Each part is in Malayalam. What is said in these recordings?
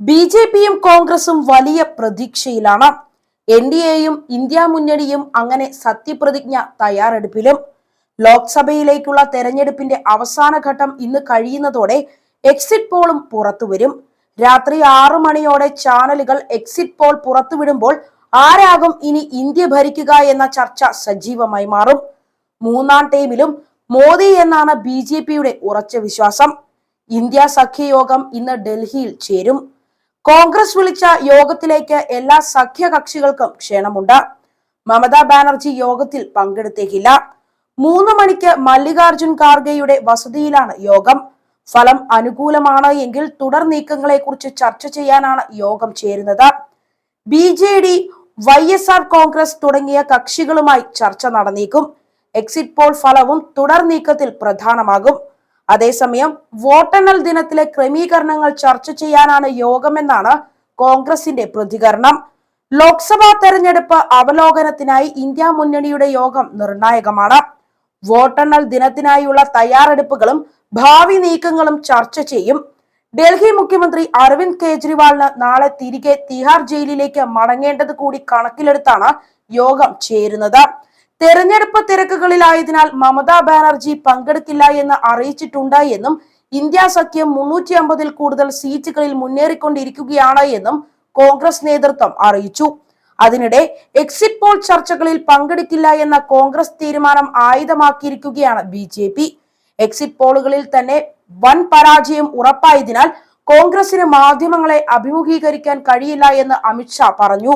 ബി ജെ പിയും കോൺഗ്രസും വലിയ പ്രതീക്ഷയിലാണ്. എൻ ഡി എയും ഇന്ത്യ മുന്നണിയും അങ്ങനെ സത്യപ്രതിജ്ഞ തയ്യാറെടുപ്പിലും. ലോക്സഭയിലേക്കുള്ള തെരഞ്ഞെടുപ്പിന്റെ അവസാന ഘട്ടം ഇന്ന് കഴിയുന്നതോടെ എക്സിറ്റ് പോളും പുറത്തുവരും രാത്രി ആറു മണിയോടെ ചാനലുകൾ എക്സിറ്റ് പോൾ പുറത്തുവിടുമ്പോൾ ആരാകും ഇനി ഇന്ത്യ ഭരിക്കുക എന്ന ചർച്ച സജീവമായി മാറും. മൂന്നാം ടൈമിലും മോദി എന്നാണ് ബി ഉറച്ച വിശ്വാസം. ഇന്ത്യ സഖ്യയോഗം ഇന്ന് ഡൽഹിയിൽ ചേരും. കോൺഗ്രസ് വിളിച്ച യോഗത്തിലേക്ക് എല്ലാ സഖ്യകക്ഷികൾക്കും ക്ഷണമുണ്ട്. മമതാ ബാനർജി യോഗത്തിൽ പങ്കെടുത്തേക്കില്ല. മൂന്ന് മണിക്ക് മല്ലികാർജുൻ ഖാർഗെയുടെ വസതിയിലാണ് യോഗം. ഫലം അനുകൂലമാണ് എങ്കിൽ തുടർ നീക്കങ്ങളെ കുറിച്ച് ചർച്ച ചെയ്യാനാണ് യോഗം ചേരുന്നത്. B J D Y S R Congress തുടങ്ങിയ കക്ഷികളുമായി ചർച്ച നടന്നേക്കും. എക്സിറ്റ് പോൾ ഫലവും തുടർ നീക്കത്തിൽ പ്രധാനമാകും. അതേസമയം വോട്ടെണ്ണൽ ദിനത്തിലെ ക്രമീകരണങ്ങൾ ചർച്ച ചെയ്യാനാണ് യോഗമെന്നാണ് കോൺഗ്രസിന്റെ പ്രതികരണം. ലോക്സഭാ തെരഞ്ഞെടുപ്പ് അവലോകനത്തിനായി ഇന്ത്യ മുന്നണിയുടെ യോഗം നിർണായകമാണ്. വോട്ടെണ്ണൽ ദിനത്തിനായുള്ള തയ്യാറെടുപ്പുകളും ഭാവി നീക്കങ്ങളും ചർച്ച ചെയ്യും. ഡൽഹി മുഖ്യമന്ത്രി അരവിന്ദ് കെജ്രിവാളിന് നാളെ തിരികെ തിഹാർ ജയിലിലേക്ക് മടങ്ങേണ്ടത് കൂടി കണക്കിലെടുത്താണ് യോഗം ചേരുന്നത്. തെരഞ്ഞെടുപ്പ് തിരക്കുകളിലായതിനാൽ മമതാ ബാനർജി പങ്കെടുക്കില്ല എന്ന് അറിയിച്ചിട്ടുണ്ട് എന്നും ഇന്ത്യ സഖ്യം മുന്നൂറ്റി അമ്പതിൽ കൂടുതൽ സീറ്റുകളിൽ മുന്നേറിക്കൊണ്ടിരിക്കുകയാണ് എന്നും കോൺഗ്രസ് നേതൃത്വം അറിയിച്ചു. അതിനിടെ എക്സിറ്റ് പോൾ ചർച്ചകളിൽ പങ്കെടുക്കില്ല എന്ന കോൺഗ്രസ് തീരുമാനം ആയുധമാക്കിയിരിക്കുകയാണ് ബി ജെ പി. എക്സിറ്റ് പോളുകളിൽ തന്നെ വൻ പരാജയം ഉറപ്പായതിനാൽ കോൺഗ്രസിന് മാധ്യമങ്ങളെ അഭിമുഖീകരിക്കാൻ കഴിയില്ല എന്ന് അമിത്ഷാ പറഞ്ഞു.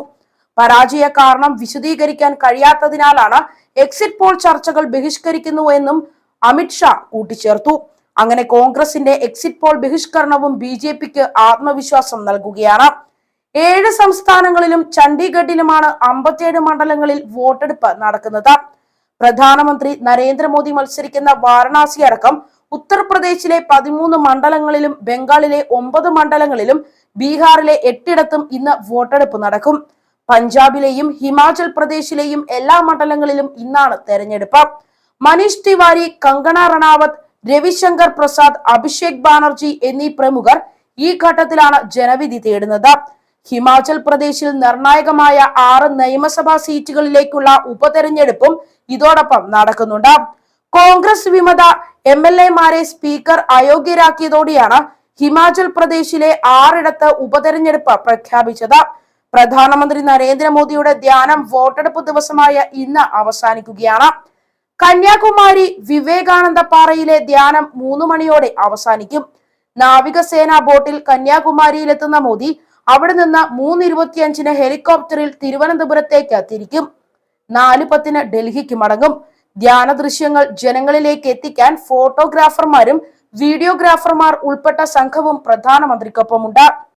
പരാജയ കാരണം വിശദീകരിക്കാൻ കഴിയാത്തതിനാലാണ് എക്സിറ്റ് പോൾ ചർച്ചകൾ ബഹിഷ്കരിക്കുന്നു എന്നും അമിത്ഷാ കൂട്ടിച്ചേർത്തു. അങ്ങനെ കോൺഗ്രസിന്റെ എക്സിറ്റ് പോൾ ബഹിഷ്കരണവും ബി ജെ പിക്ക് ആത്മവിശ്വാസം നൽകുകയാണ്. ഏഴ് സംസ്ഥാനങ്ങളിലും ചണ്ഡീഗഡിലുമാണ് അമ്പത്തിയേഴ് മണ്ഡലങ്ങളിൽ വോട്ടെടുപ്പ് നടക്കുന്നത്. പ്രധാനമന്ത്രി നരേന്ദ്രമോദി മത്സരിക്കുന്ന വാരണാസി അടക്കം ഉത്തർപ്രദേശിലെ പതിമൂന്ന് മണ്ഡലങ്ങളിലും ബംഗാളിലെ ഒമ്പത് മണ്ഡലങ്ങളിലും ബീഹാറിലെ എട്ടിടത്തും ഇന്ന് വോട്ടെടുപ്പ് നടക്കും. പഞ്ചാബിലെയും ഹിമാചൽ പ്രദേശിലെയും എല്ലാ മണ്ഡലങ്ങളിലും ഇന്നാണ് തെരഞ്ഞെടുപ്പ്. മനീഷ് തിവാരി കങ്കണ റണാവത്ത് രവിശങ്കർ പ്രസാദ് അഭിഷേക് ബാനർജി എന്നീ പ്രമുഖർ ഈ ഘട്ടത്തിലാണ് ജനവിധി തേടുന്നത്. ഹിമാചൽ പ്രദേശിൽ നിർണായകമായ ആറ് നിയമസഭാ സീറ്റുകളിലേക്കുള്ള ഉപതെരഞ്ഞെടുപ്പും ഇതോടൊപ്പം നടക്കുന്നുണ്ട്. കോൺഗ്രസ് വിമത എം എൽ എമാരെ സ്പീക്കർ അയോഗ്യരാക്കിയതോടെയാണ് ഹിമാചൽ പ്രദേശിലെ ആറിടത്ത് ഉപതെരഞ്ഞെടുപ്പ് പ്രഖ്യാപിച്ചത്. പ്രധാനമന്ത്രി നരേന്ദ്രമോദിയുടെ ധ്യാനം വോട്ടെടുപ്പ് ദിവസമായ ഇന്ന് അവസാനിക്കുകയാണ്. കന്യാകുമാരി വിവേകാനന്ദ പാറയിലെ ധ്യാനം മൂന്ന് മണിയോടെ അവസാനിക്കും. നാവികസേനാ ബോട്ടിൽ കന്യാകുമാരിയിലെത്തുന്ന മോദി അവിടെ നിന്ന് മൂന്ന് ഇരുപത്തിയഞ്ചിന് ഹെലികോപ്റ്ററിൽ തിരുവനന്തപുരത്തേക്ക് തിരിക്കും. നാല് പത്തിന് ഡൽഹിക്ക് മടങ്ങും. ധ്യാന ദൃശ്യങ്ങൾ ജനങ്ങളിലേക്ക് എത്തിക്കാൻ ഫോട്ടോഗ്രാഫർമാരും വീഡിയോഗ്രാഫർമാർ ഉൾപ്പെട്ട സംഘവും പ്രധാനമന്ത്രിക്കൊപ്പമുണ്ട്.